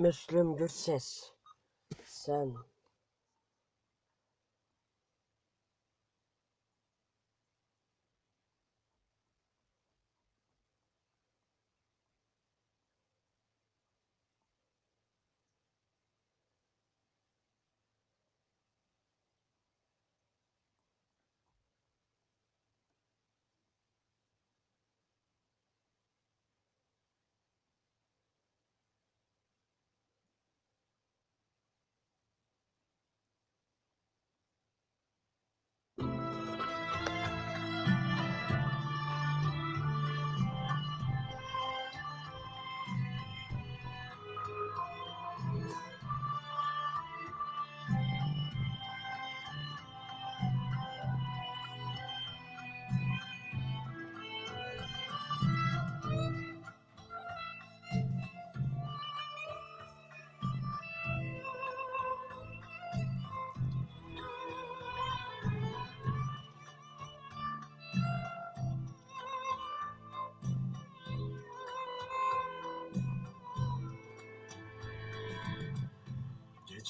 Müslüm Gürses. Sen.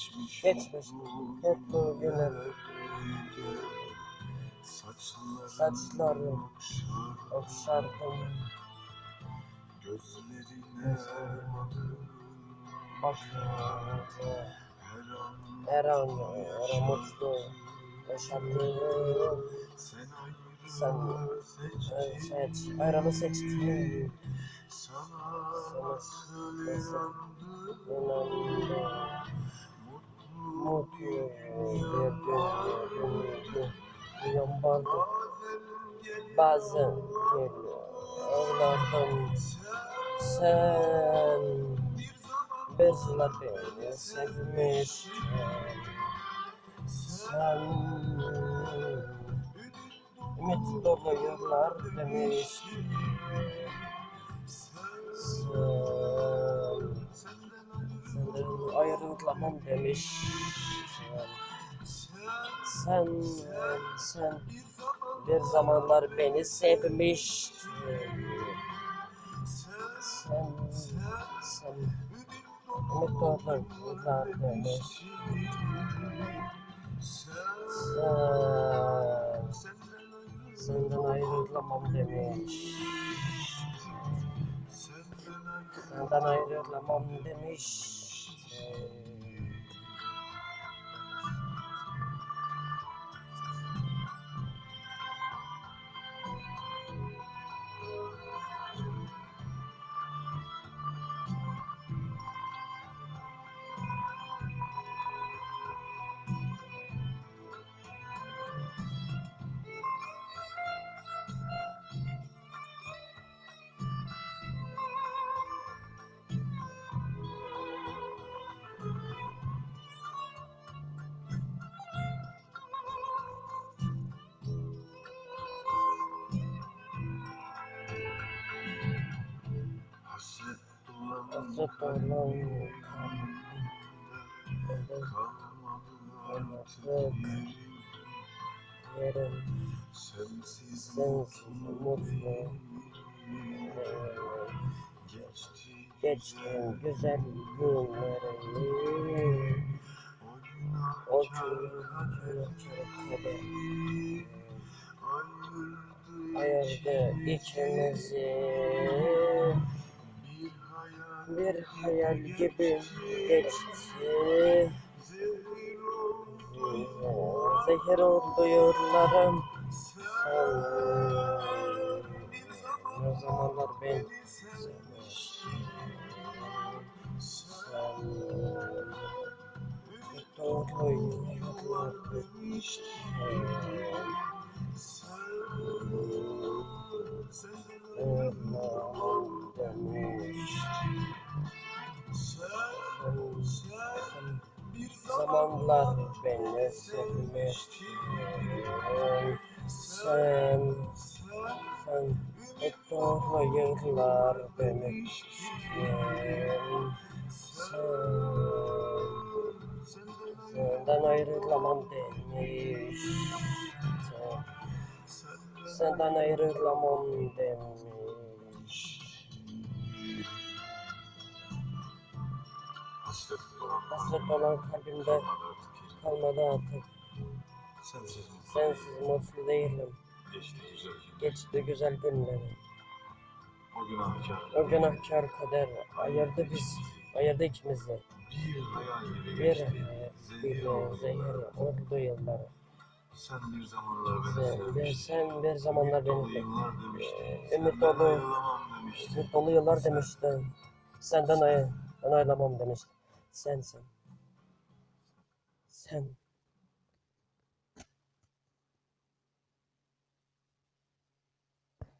Geçmiş Geçmiş mutlu günüm. Saçlarım Saçlarım okşar okşardım. Gözlerine Başlardı. Her an her mutlu yaşadım. Sen seç, ayranı seçtin. Sana Sana Dünyam vardı. Bazen geliyor ağlardım. Sen bezle beni sevmiştin. Sen ümit dolu yıllar demiştin. Ayrılamam demiştin. Sen, sen bir zamanlar beni sevmiştin. Sen, sen dolu yıllar demiştin. Sen, senden ayrılamam demiş. Senden ayrılamam demiş. Hasret yerim Sensiz mutlu. geçti güzel günlerimi. o gün kader ayırdı ikimizi. Bir hayal gibi geçti. Zehir oldu yollarım. Ne zamanlar ben doğru yollar. Allah'ım zamanlar beni sevmiştin. Sen, sen hep doğru yıllar demiştin. Sen, senden ayrılamam demiştin. Senden ayrılamam demiş. Hasret olan kalbimde kalmadı artık. Sensiz Sensiz mutlu değilim. geçti güzel. Geçti güzel günleri. O günahkar. O günahkar kader ayırdı biz, ayırdı ikimizi. Bir hayal gibi geçti. bir Zehir oldu. oldu yıllar. Sen bir zamanlar beni sevmiştin. sen bir zamanlar beni. Ee, ümit dolu. Ümit dolu yıllar demiştin. Senden ay ben ayrılamam demiştin. Sensin. Sen